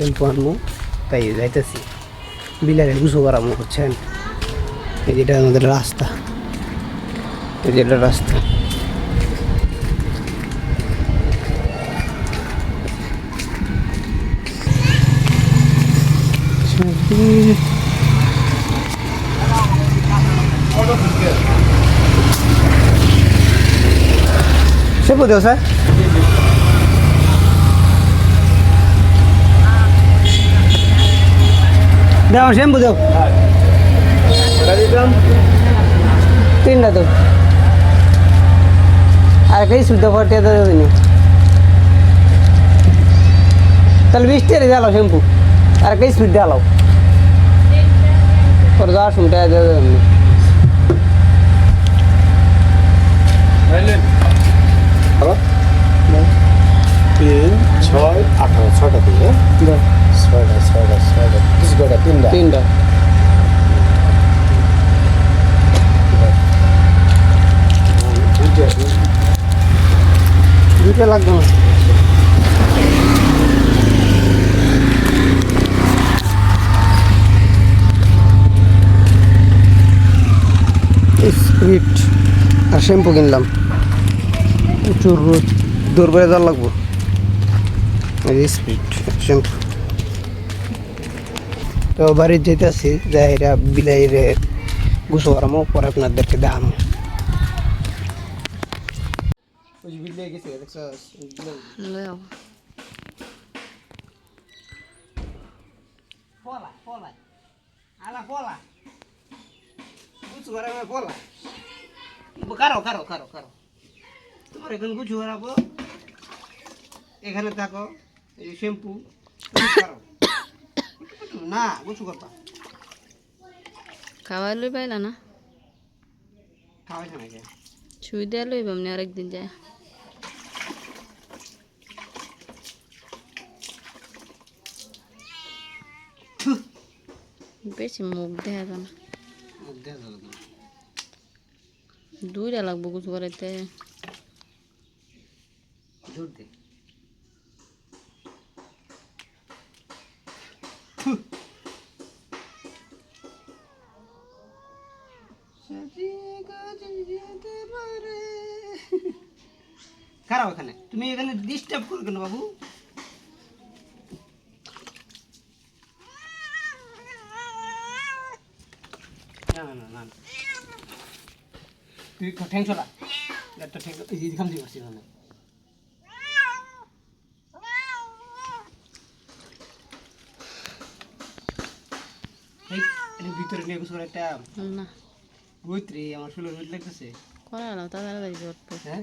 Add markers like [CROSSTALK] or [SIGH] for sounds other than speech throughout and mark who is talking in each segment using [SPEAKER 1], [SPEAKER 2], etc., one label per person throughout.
[SPEAKER 1] Shampoo আনব তাই যাইতেছি। বিলারে গুছো করাবো বুঝছেন এই যেটা আমাদের রাস্তা। এই যেটা রাস্তা। শ্যাম্পু দেও স্যার। দাও শ্যাম্পু দাও। তিনটা তো আর কই শুদ্ধ ফটিয়া তো দেবেনি তাহলে বিশ টাকা দিয়ে আলো শ্যাম্পু। আর কই শুদ্ধ আলো ওর যা শুনতে দিয়ে দেবেন
[SPEAKER 2] তিন ছয় আঠারো ছটা দিয়ে। ছয়টা ছয়টা ছয়টা কিছু কটা তিনটা
[SPEAKER 1] তিনটা
[SPEAKER 2] দুইটা
[SPEAKER 1] লাগবে না স্প্রিট আর শ্যাম্পু কিনলাম। প্রচুর রোদ। দৌড় বেড়ে যাওয়ার লাগবো spirit shampoo kabar jeda si, daerah bilaire gusuar mau korak nader ke dam.
[SPEAKER 3] Uji
[SPEAKER 1] Pola, pola. Ala pola. Mau pola. Bukaro, karo, karo. Tuh. Karo. কারো না গুছু করবা
[SPEAKER 3] খাওয়াই লই পাইলা না
[SPEAKER 1] খাওয়াইছে নাকি
[SPEAKER 3] ছুই দেয়া লইব এমনি আরেকদিন যায় বেশি মুখ দেখা যায় না
[SPEAKER 1] মুখ দেখা যাবে না।
[SPEAKER 3] দুইটা লাগবো কিছু করাইতে
[SPEAKER 1] জোর দে [LAUGHS] খারাপ এখানে তুমি এখানে ডিস্টার্ব করো কেন বাবু? না না না। তুই ঠ্যাং চলা একটা ঠ্যাং এই ভিতরে নিয়ে কিছু একটা
[SPEAKER 3] না।
[SPEAKER 1] রে আমার শুলে রোদ লাগতেছে।
[SPEAKER 3] করে এলাম তাড়াতাড়ি জটবে
[SPEAKER 1] হ্যাঁ?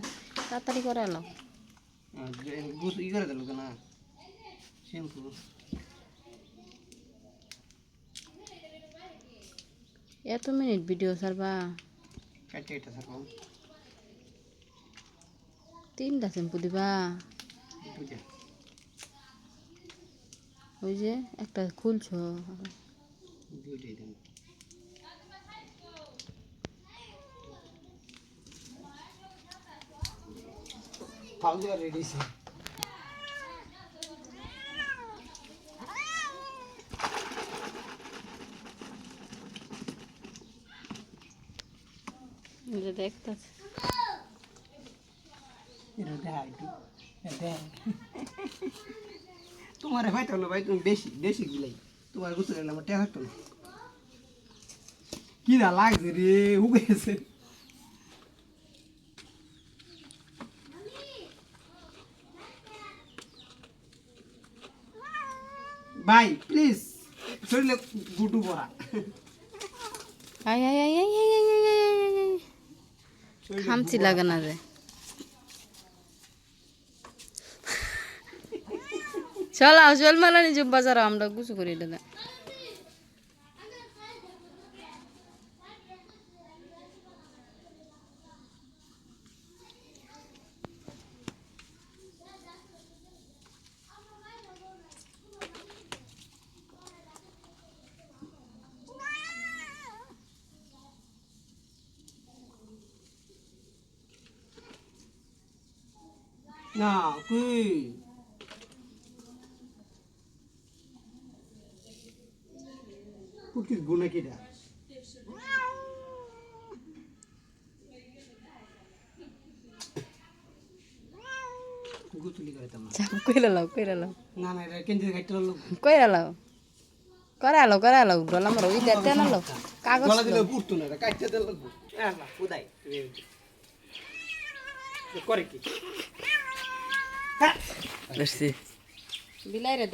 [SPEAKER 3] তাড়াতাড়ি করে এলাম
[SPEAKER 1] ই করে দিল না শ্যাম্পু।
[SPEAKER 3] এত মিনিট ভিডিও সারবা
[SPEAKER 1] কাটে এটা থাকলাম
[SPEAKER 3] তিনটা শ্যাম্পু দিবা? ওই যে একটা খুলছো।
[SPEAKER 1] খাওয়া রেডি
[SPEAKER 3] ছিল। যে দেখতেছে।
[SPEAKER 1] তোমার হয়তো না ভাই তুমি বেশি বেশি গিলাই। তোমার গুছলে আমার টেহা হতো না। কি না লাগছে রে উগেছে। ভাই প্লিজ শরীরে গুটু ভরা
[SPEAKER 3] আই আই আই আই আই আই আই খামচি লাগে না রে। [LAUGHS] চল আসল মালানি জুব্বা যারা আমরা গুছু করি দাদা।
[SPEAKER 1] না কই কুকির গুণা কিটা গুতুলি করে তোমার
[SPEAKER 3] চাপ কইরা লাও কইরা লাও
[SPEAKER 1] না না এটা কেন্দ্রে খাইতে
[SPEAKER 3] কইরা লাও করা লাও করা মারো ওই দেখতে না কাগজ
[SPEAKER 1] গলা দিলে পুরতো না এটা কাটতে দিলে লাগবো আল্লাহ উদাই করে কি
[SPEAKER 4] দেখছি
[SPEAKER 3] বিলাই রে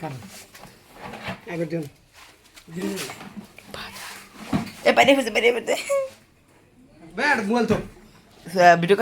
[SPEAKER 1] কারণ একবার দিন
[SPEAKER 4] এ বাইরে ফেসে বাইরে ফেসে
[SPEAKER 1] ব্যাট মোবাইল তো
[SPEAKER 4] ভিডিও